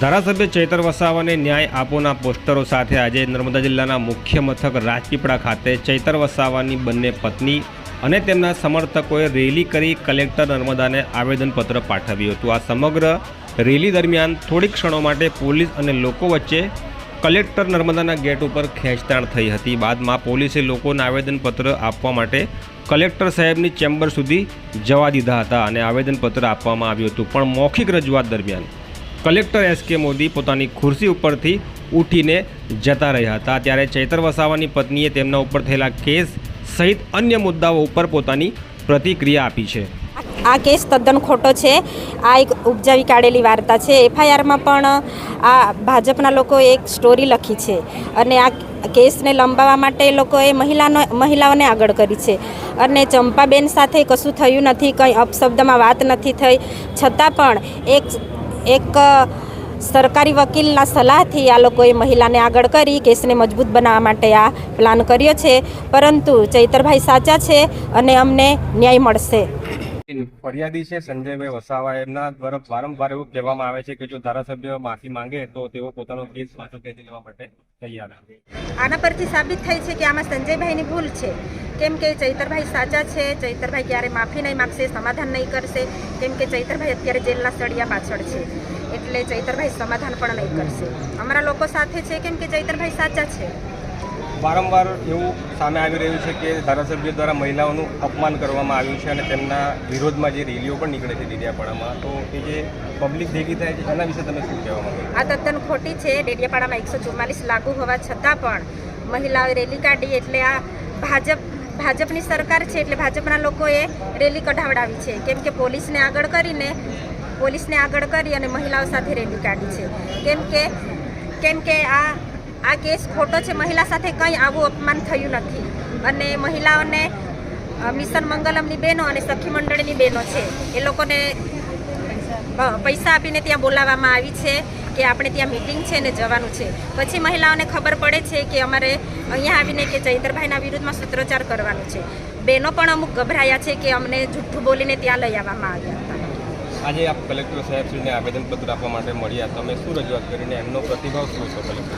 ધારાસભ્ય ચૈતર વસાવાને ન્યાય આપોના પોસ્ટરો સાથે આજે નર્મદા જિલ્લાના મુખ્ય મથક રાજપીપળા ખાતે ચૈતર વસાવાની બંને પત્ની અને તેમના સમર્થકોએ રેલી કરી કલેક્ટર નર્મદાને આવેદનપત્ર પાઠવ્યું હતું. આ સમગ્ર રેલી દરમિયાન થોડીક ક્ષણો માટે પોલીસ અને લોકો વચ્ચે કલેક્ટર નર્મદાના ગેટ ઉપર ખેંચતાણ થઈ હતી. બાદમાં પોલીસે લોકોને આવેદનપત્ર આપવા માટે કલેક્ટર સાહેબની ચેમ્બર સુધી જવા દીધા હતા અને આવેદનપત્ર આપવામાં આવ્યું હતું. પણ મૌખિક રજૂઆત દરમિયાન કલેક્ટર એસ કે મોદી પોતાની ખુરશી ઉપરથી ઉઠીને જતા રહ્યા હતા. ત્યારે ચૈતર વસાવાની પત્નીએ તેમના ઉપર થયેલા કેસ સહિત અન્ય મુદ્દાઓ ઉપર પોતાની પ્રતિક્રિયા આપી છે. આ કેસ તદ્દન ખોટો છે. આ એક ઉપજાવી કાઢેલી વાર્તા છે. એફઆઈઆરમાં પણ આ ભાજપના લોકોએ એક સ્ટોરી લખી છે અને આ કેસને લંબાવવા માટે લોકોએ મહિલાનો, મહિલાઓને આગળ કરી છે. અને ચંપાબેન સાથે કશું થયું નથી, કંઈ અપશબ્દમાં વાત નથી થઈ. છતાં પણ એક એક સરકારી વકીલના સલાહથી આ લોકોએ મહિલાને આગળ કરી, કેસને મજબૂત બનાવવા માટે આ પ્લાન કર્યો છે. પરંતુ ચૈતરભાઈ સાચા છે અને અમને ન્યાય મળશે. ફરિયાદી છે, સંજયભાઈ વસાવા. એમના દ્વારા વારંવાર એવું કહેવામાં આવે છે કે જો ધારાસભ્ય માફી માંગે તો તેઓ પોતાનો કેસ પાછો ખેંચી લેવા માટે તૈયાર આના પરથી સાબિત થાય છે કે આમાં સંજયભાઈની ભૂલ છે. કેમ કે ચૈતરભાઈ સાચા છે, ચૈતરભાઈ ક્યારે માફી નહીં માગશે, સમાધાન નહીં કરશે. કેમ કે ચૈતરભાઈ અત્યારે જેલના સળિયા પાછળ છે, એટલે ચૈતરભાઈ સમાધાન પણ નહીં કરશે. અમારા લોકો સાથે છે, કેમ કે ચૈતરભાઈ સાચા છે. વારંવાર એવું સામે આવી રહ્યું છે કે ધારાસભ્ય દ્વારા મહિલાઓનું અપમાન કરવામાં આવ્યું છે અને તેમના વિરોધમાં જે રેલીઓ પણ નીકળે છે ડેડિયાપાડામાં. તો એ જે પબ્લિક ભેગી થાય છે, એના વિશે તમે શું કહેવા માંગો આ તદ્દન ખોટી છે. ડેડિયાપાડામાં એકસો ચુમ્માલીસ લાગુ હોવા છતાં પણ મહિલાઓએ રેલી કાઢી એટલે આ ભાજપ, ભાજપની સરકાર છે એટલે ભાજપના લોકોએ રેલી કઢાવડાવી છે. કેમ કે પોલીસને આગળ કરીને, પોલીસને આગળ કરી અને મહિલાઓ સાથે રેલી કાઢી છે. કેમ કે કેમ કે આ આ કેસ ખોટો છે, મહિલા સાથે કંઈ આવું અપમાન થયું નથી. અને મહિલાઓને મિશન મંગલમની બહેનો અને સખી મંડળની બહેનો છે. એ લોકોને પૈસા આપીને ત્યાં બોલાવવામાં આવી છે કે આપણે ત્યાં મિટિંગ છે ને જવાનું છે. પછી મહિલાઓને ખબર પડે છે કે અમારે અહીંયા આવીને કે ચૈતરભાઈના વિરુદ્ધમાં સૂત્રોચ્ચાર કરવાનું છે. બહેનો પણ અમુક ગભરાયા છે કે અમને જૂઠું બોલીને ત્યાં લઈ આવવામાં આવ્યા હતા. આજે આપ કલેક્ટર સાહેબશ્રીને આવેદનપત્ર આપવા માટે મળ્યા. તમે શું રજૂઆત કરીને એમનો પ્રતિભાવ શું છો કલેક્ટર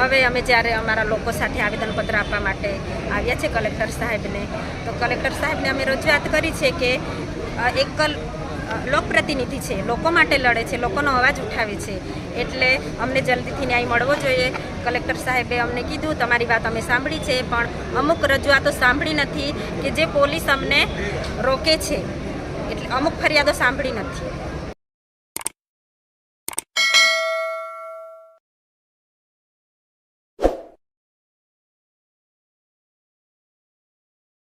હવે અમે જ્યારે અમારા લોકો સાથે આવેદનપત્ર આપવા માટે આવ્યા છે કલેક્ટર સાહેબને, તો કલેક્ટર સાહેબને અમે રજૂઆત કરી છે કે એક લોકપ્રતિનિધિ છે, લોકો માટે લડે છે, લોકોનો અવાજ ઉઠાવે છે. એટલે અમને જલ્દીથી ન્યાય મળવો જોઈએ. કલેક્ટર સાહેબે અમને કીધું, તમારી વાત અમે સાંભળી છે, પણ અમુક રજૂઆતો સાંભળી નથી કે જે પોલીસ અમને રોકે છે. અમુક ફરિયાદો સાંભળી નથી.